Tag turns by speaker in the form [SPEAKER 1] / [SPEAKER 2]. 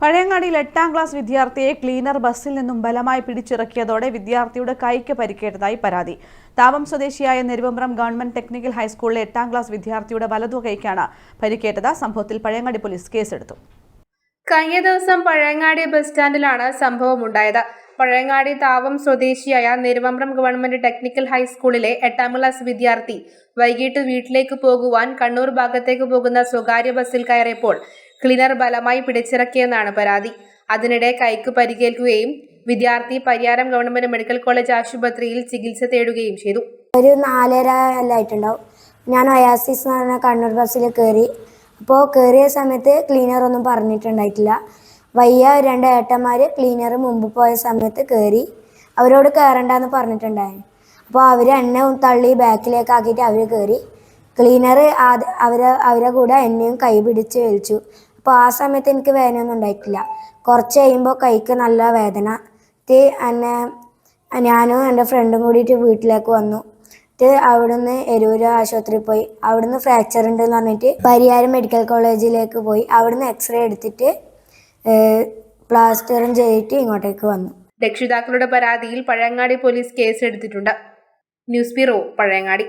[SPEAKER 1] പഴയങ്ങാടിയിൽ എട്ടാം ക്ലാസ് വിദ്യാർത്ഥിയെ ക്ലീനർ ബസ്സിൽ നിന്നും ബലമായി പിടിച്ചിറക്കിയതോടെ വിദ്യാർത്ഥിയുടെ കൈക്ക് പരിക്കേറ്റതായി പരാതി. താവം സ്വദേശിയായ നെരുവമ്പ്രം ഗവൺമെന്റ് ടെക്നിക്കൽ ഹൈസ്കൂളിലെ എട്ടാം ക്ലാസ് വിദ്യാർത്ഥിയുടെ വലതു കൈക്കാണ് പരിക്കേറ്റത്. സംഭവത്തിൽ പഴയങ്ങാടി പോലീസ് കേസെടുത്തു.
[SPEAKER 2] കഴിഞ്ഞ ദിവസം പഴയങ്ങാടി ബസ് സ്റ്റാൻഡിലാണ് സംഭവമുണ്ടായത്. പഴയങ്ങാടി താവം സ്വദേശിയായ നെരുവമ്പ്രം ഗവൺമെന്റ് ടെക്നിക്കൽ ഹൈസ്കൂളിലെ എട്ടാം ക്ലാസ് വിദ്യാർത്ഥി വൈകിട്ട് വീട്ടിലേക്ക് പോകുവാൻ കണ്ണൂർ ഭാഗത്തേക്ക് പോകുന്ന സ്വകാര്യ ബസ്സിൽ കയറിയപ്പോൾ ക്ലീനർ ബലമായി പിടിച്ചിറക്കിയെന്നാണ് പരാതി. അതിനിടെ കൈക്ക് പരിക്കേൽക്കുകയും വിദ്യാർത്ഥി പരിയാരം ഗവൺമെന്റ് മെഡിക്കൽ കോളേജ് ആശുപത്രിയിൽ ചികിത്സ തേടുകയും ചെയ്തു.
[SPEAKER 3] ഒരു നാലര എല്ലായിട്ടുണ്ടാവും ഞാൻ ഒയാസിസ് എന്ന് പറഞ്ഞ കണ്ണൂർ ബസ്സിൽ കയറി. അപ്പോൾ കയറിയ സമയത്ത് ക്ലീനർ ഒന്നും പറഞ്ഞിട്ടുണ്ടായിട്ടില്ല. വയ്യ രണ്ട് ഏട്ടന്മാർ ക്ലീനർ മുമ്പ് പോയ സമയത്ത് കയറി. അവരോട് കയറണ്ടെന്ന് പറഞ്ഞിട്ടുണ്ടായിരുന്നു. അപ്പോൾ അവർ എന്നെ തള്ളി ബാക്കിലേക്ക് ആക്കിയിട്ട് അവർ കയറി. ക്ലീനർ അവരെ അവരെ കൂടെ എന്നെയും കൈ പിടിച്ച് വലിച്ചു. അപ്പോൾ ആ സമയത്ത് എനിക്ക് വേദനയൊന്നും ഉണ്ടായിട്ടില്ല. കുറച്ച് കഴിയുമ്പോൾ കൈക്ക് നല്ല വേദന. ഇത് എന്നെ ഞാനും എന്റെ ഫ്രണ്ടും കൂടിയിട്ട് വീട്ടിലേക്ക് വന്നു. ഇത് അവിടുന്ന് എരൂര് ആശുപത്രിയിൽ പോയി. അവിടുന്ന് ഫ്രാക്ചർ ഉണ്ടെന്ന് പറഞ്ഞിട്ട് പരിയാരം മെഡിക്കൽ കോളേജിലേക്ക് പോയി. അവിടുന്ന് എക്സ്റേ എടുത്തിട്ട് പ്ലാസ്റ്ററും ചെയ്തിട്ട് ഇങ്ങോട്ടേക്ക് വന്നു.
[SPEAKER 2] രക്ഷിതാക്കളുടെ പരാതിയിൽ പഴയങ്ങാടി പോലീസ് കേസ് എടുത്തിട്ടുണ്ട്. News bureau Pazhayangadi.